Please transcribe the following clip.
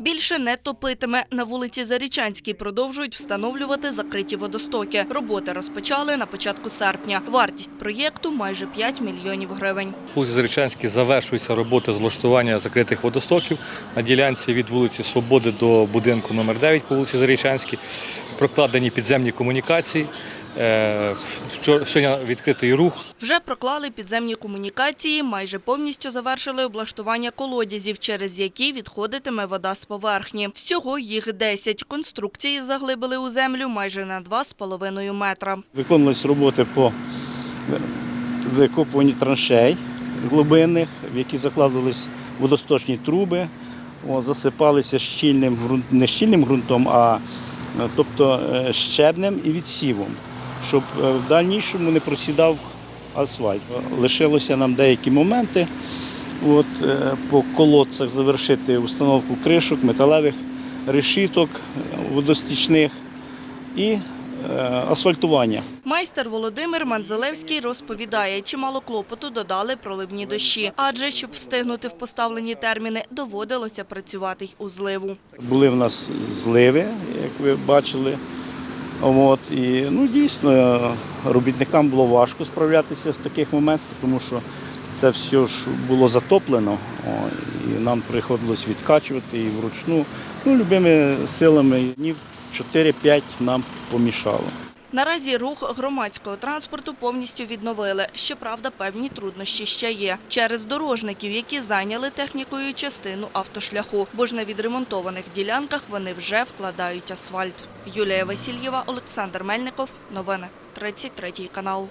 Більше не топитиме. На вулиці Зарічанській продовжують встановлювати закриті водостоки. Роботи розпочали на початку серпня. Вартість проєкту майже 5 мільйонів гривень. вулиці Зарічанській завершується робота з влаштування закритих водостоків на ділянці від вулиці Свободи до будинку номер 9 по вулиці Зарічанській. Прокладені підземні комунікації. Е, Сьогодні відкритий рух. Вже проклали підземні комунікації, майже повністю завершили облаштування колодязів, через які відходитиме вода з поверхні. Всього їх 10. Конструкції заглибили у землю майже на 2,5 метра. Виконувались роботи по викопуванню траншей глибинних, в які закладувались водосточні труби, засипалися щільним не щільним ґрунтом, а е, тобто е, щебнем і відсівом, щоб е, в дальнішому не просідав асфальт. Лишилося нам деякі моменти от, е, по колодцях завершити установку кришок, металевих решіток е, водостічних і асфальтування. Майстер Володимир Манзелевський розповідає, чимало клопоту додали проливні дощі, адже щоб встигнути в поставлені терміни, доводилося працювати й у зливу. Були в нас зливи, як ви бачили. От, і, ну, дійсно, робітникам було важко справлятися в таких моментах, тому що це все ж було затоплено, о, і нам приходилось відкачувати і вручну. Ну, любими силами днів 4-5 нам помішало. Наразі рух громадського транспорту повністю відновили. Щоправда, певні труднощі ще є через дорожників, які зайняли технікою частину автошляху, бо ж на відремонтованих ділянках вони вже вкладають асфальт. Юлія Васильєва, Олександр Мельников. Новини 33 канал.